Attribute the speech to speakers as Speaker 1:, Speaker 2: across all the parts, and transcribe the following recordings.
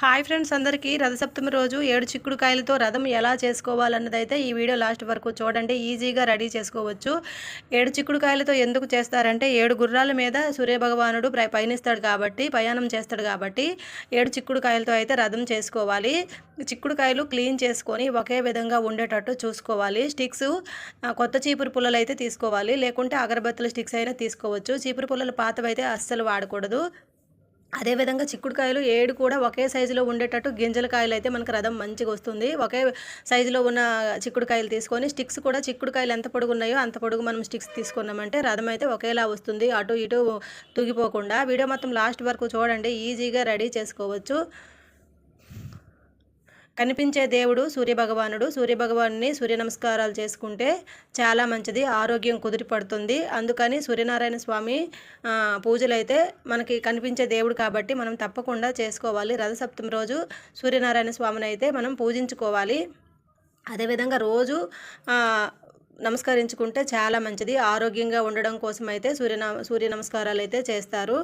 Speaker 1: Hi friends అందరికీ. రథసప్తమి రోజు ఏడు చిక్కుడుకాయలతో రథం ఎలా చేసుకోవాలన్నదైతే ఈ వీడియో లాస్ట్ వరకు చూడండి. ఈజీగా రెడీ చేసుకోవచ్చు. ఏడు చిక్కుడుకాయలతో ఎందుకు చేస్తారంటే ఏడు గుర్రాల మీద సూర్యభగవానుడు పయనిస్తాడు కాబట్టి ప్రయాణం చేస్తాడు కాబట్టి ఏడు చిక్కుడుకాయలతో అయితే రథం చేసుకోవాలి. చిక్కుడుకాయలు క్లీన్ చేసుకొని ఒకే విధంగా ఉండేటట్టు చూసుకోవాలి. స్టిక్స్ కొత్త చీపురు పుల్లలు అయితే తీసుకోవాలి. లేకుంటే అగరబత్తుల స్టిక్స్ అయినా తీసుకోవచ్చు. చీపురు పుల్లలు పాతవైతే అస్సలు వాడకూడదు. అదేవిధంగా చిక్కుడుకాయలు ఏడు కూడా ఒకే సైజులో ఉండేటట్టు గింజల కాయలు అయితే మనకు రథం మంచిగా వస్తుంది. ఒకే సైజులో ఉన్న చిక్కుడుకాయలు తీసుకొని స్టిక్స్ కూడా చిక్కుడుకాయలు ఎంత పొడుగు ఉన్నాయో అంత పొడుగు మనం స్టిక్స్ తీసుకున్నామంటే రథం అయితే ఒకేలా వస్తుంది. అటు ఇటు తుగిపోకుండా. వీడియో మొత్తం లాస్ట్ వరకు చూడండి. ఈజీగా రెడీ చేసుకోవచ్చు. కనిపించే దేవుడు సూర్యభగవానుడు. సూర్యభగవాన్ని సూర్య నమస్కారాలు చేసుకుంటే చాలా మంచిది. ఆరోగ్యం కుదిరిపడుతుంది అందుకని సూర్యనారాయణ స్వామి పూజలు అయితే మనకి కనిపించే దేవుడు కాబట్టి మనం తప్పకుండా చేసుకోవాలి. రథసప్తమి రోజు సూర్యనారాయణ స్వామిని అయితే మనం పూజించుకోవాలి. అదేవిధంగా రోజు నమస్కరించుకుంటే చాలా మంచిది. ఆరోగ్యంగా ఉండడం కోసం అయితే సూర్య సూర్య నమస్కారాలు అయితే చేస్తారు.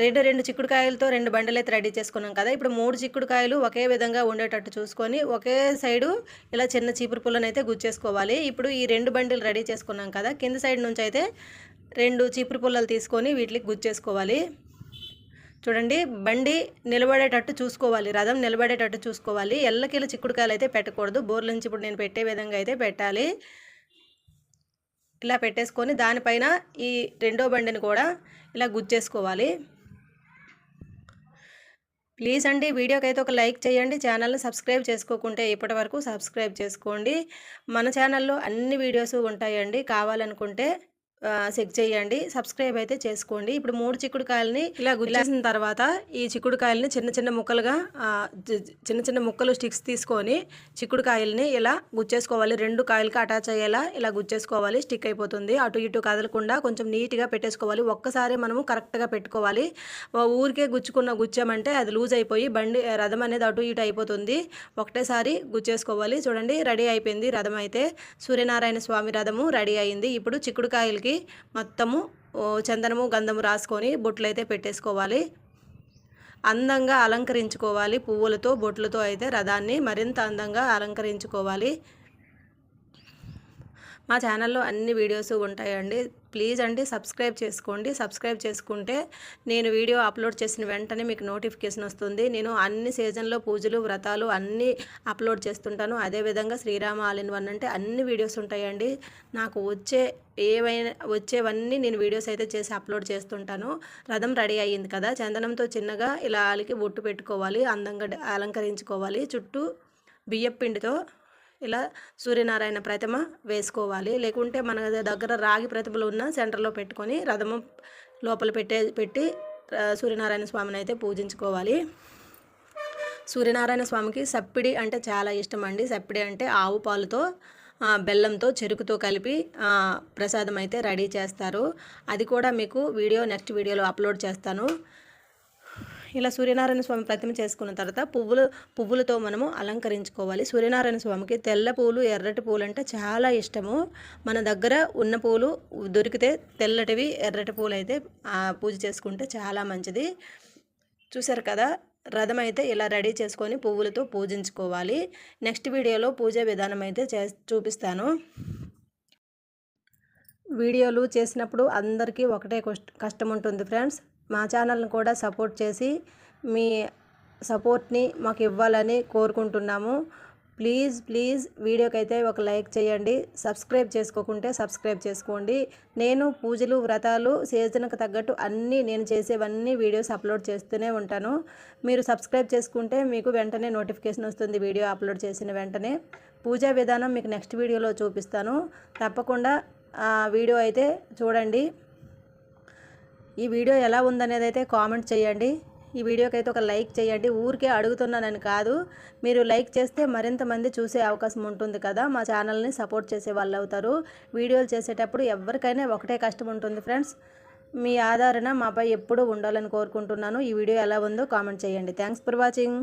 Speaker 1: రెండు రెండు చిక్కుడుకాయలతో రెండు బండలు అయితే రెడీ చేసుకున్నాం కదా. ఇప్పుడు మూడు చిక్కుడుకాయలు ఒకే విధంగా ఉండేటట్టు చూసుకొని ఒకే సైడు ఇలా చిన్న చీపురు పుల్లను అయితే గుచ్చేసుకోవాలి. ఇప్పుడు ఈ రెండు బండిలు రెడీ చేసుకున్నాం కదా. కింద సైడ్ నుంచి అయితే రెండు చీపురు పుల్లలు తీసుకొని వీటికి గుచ్చేసుకోవాలి. చూడండి బండి నిలబడేటట్టు చూసుకోవాలి. రథం నిలబడేటట్టు చూసుకోవాలి. ఎల్లకిల చిక్కుడుకాయలు అయితే పెట్టకూడదు. బోర్ల నుంచి ఇప్పుడు నేను పెట్టే విధంగా అయితే పెట్టాలి. ఇలా పెట్టేసుకొని దానిపైన ఈ రెండో బండిని కూడా ఇలా గుచ్చేసుకోవాలి. ప్లీజ్ అండి వీడియోకి అయితే ఒక లైక్ చేయండి. ఛానల్ని సబ్స్క్రైబ్ చేసుకోకుంటే ఇప్పటి వరకు సబ్స్క్రైబ్ చేసుకోండి. మన ఛానల్లో అన్ని వీడియోస్ ఉంటాయండి. కావాలనుకుంటే చెక్ చేయండి. సబ్స్క్రైబ్ అయితే చేసుకోండి. ఇప్పుడు మూడు చిక్కుడుకాయలని ఇలా గుచ్చేసిన తర్వాత ఈ చిక్కుడుకాయలని చిన్న చిన్న ముక్కలుగా చిన్న చిన్న ముక్కలు స్టిక్స్ తీసుకొని చిక్కుడుకాయలని ఇలా గుచ్చేసుకోవాలి రెండు కాయలకి అటాచ్ అయ్యేలా ఇలా గుచ్చేసుకోవాలి స్టిక్ అయిపోతుంది. అటు ఇటు కదలకుండా కొంచెం నీట్గా పెట్టేసుకోవాలి. ఒక్కసారి మనము కరెక్ట్గా పెట్టుకోవాలి. ఊరికే గుచ్చుకున్న గుచ్చామంటే అది లూజ్ అయిపోయి బండి రథం అనేది అటు ఇటు అయిపోతుంది. ఒకటేసారి గుచ్చేసుకోవాలి. చూడండి రెడీ అయిపోయింది రథం అయితే. సూర్యనారాయణ స్వామి రథము రెడీ అయింది. ఇప్పుడు చిక్కుడుకాయలకి మొత్తము చందనము గంధము రాసుకొని బొట్లు అయితే పెట్టేసుకోవాలి. అందంగా అలంకరించుకోవాలి. పువ్వులతో బొట్లతో అయితే రథాన్ని మరింత అందంగా అలంకరించుకోవాలి. మా ఛానల్లో అన్ని వీడియోస్ ఉంటాయండి. ప్లీజ్ అండి సబ్స్క్రైబ్ చేసుకోండి. సబ్స్క్రైబ్ చేసుకుంటే నేను వీడియో అప్లోడ్ చేసిన వెంటనే మీకు నోటిఫికేషన్ వస్తుంది. నేను అన్ని సీజన్లో పూజలు వ్రతాలు అన్నీ అప్లోడ్ చేస్తుంటాను. అదేవిధంగా శ్రీరామ ఆల్ ఇన్ వన్ అంటే అన్ని వీడియోస్ ఉంటాయండి. నాకు వచ్చే ఏవైనా వచ్చేవన్నీ నేను వీడియోస్ అయితే చేసి అప్లోడ్ చేస్తుంటాను. రథం రెడీ అయ్యింది కదా చందనంతో చిన్నగా ఇలా ఆలికి బొట్టు పెట్టుకోవాలి అందంగా అలంకరించుకోవాలి. చుట్టూ బియ్యపిండితో ఇలా సూర్యనారాయణ ప్రతిమ వేసుకోవాలి. లేకుంటే మన దగ్గర రాగి ప్రతిమలు ఉన్న సెంటర్లో పెట్టుకొని రథము లోపల పెట్టే పెట్టి సూర్యనారాయణ స్వామిని అయితే పూజించుకోవాలి. సూర్యనారాయణ స్వామికి సప్పిడి అంటే చాలా ఇష్టం అండి. సప్పిడి అంటే ఆవు పాలతో బెల్లంతో చెరుకుతో కలిపి ప్రసాదం అయితే రెడీ చేస్తారు. అది కూడా మీకు వీడియో నెక్స్ట్ వీడియోలో అప్లోడ్ చేస్తాను. ఇలా సూర్యనారాయణ స్వామి ప్రతిమ చేసుకున్న తర్వాత పువ్వులు పువ్వులతో మనము అలంకరించుకోవాలి. సూర్యనారాయణ స్వామికి తెల్ల పూలు ఎర్రటి పూలు అంటే చాలా ఇష్టము. మన దగ్గర ఉన్న పూలు దొరికితే తెల్లటివి ఎర్రటి పూలు అయితే పూజ చేసుకుంటే చాలా మంచిది. చూసారు కదా? రథం అయితే ఇలా రెడీ చేసుకొని పువ్వులతో పూజించుకోవాలి. నెక్స్ట్ వీడియోలో పూజ విధానం అయితే చే చూపిస్తాను. వీడియోలు చేసినప్పుడు అందరికీ ఒకటే కష్టం ఉంటుంది ఫ్రెండ్స్. మా ఛానల్ని కూడా సపోర్ట్ చేసి మీ సపోర్ట్ని మాకు ఇవ్వాలని కోరుకుంటున్నాము. ప్లీజ్ ప్లీజ్ వీడియోకి అయితే ఒక లైక్ చేయండి. సబ్స్క్రైబ్ చేసుకోకుంటే సబ్స్క్రైబ్ చేసుకోండి. నేను పూజలు వ్రతాలు సీజన్కి తగ్గట్టు అన్నీ నేను చేసేవన్నీ వీడియోస్ అప్లోడ్ చేస్తూనే ఉంటాను. మీరు సబ్స్క్రైబ్ చేసుకుంటే మీకు వెంటనే నోటిఫికేషన్ వస్తుంది వీడియో అప్లోడ్ చేసిన వెంటనే. పూజా విధానం మీకు నెక్స్ట్ వీడియోలో చూపిస్తాను. తప్పకుండా ఆ వీడియో అయితే చూడండి. ఈ వీడియో ఎలా ఉందనేది అయితే కామెంట్ చేయండి. ఈ వీడియోకి అయితే ఒక లైక్ చేయండి. ఊరికే అడుగుతున్నానని కాదు. మీరు లైక్ చేస్తే మరింత మంది చూసే అవకాశం ఉంటుంది కదా. మా ఛానల్ని సపోర్ట్ చేసే వాళ్ళు అవుతారు. వీడియోలు చేసేటప్పుడు ఎవరికైనా ఒకటే కష్టం ఉంటుంది ఫ్రెండ్స్. మీ ఆదరణ మాపై ఎప్పుడూ ఉండాలని కోరుకుంటున్నాను. ఈ వీడియో ఎలా ఉందో కామెంట్ చేయండి. Thanks for watching.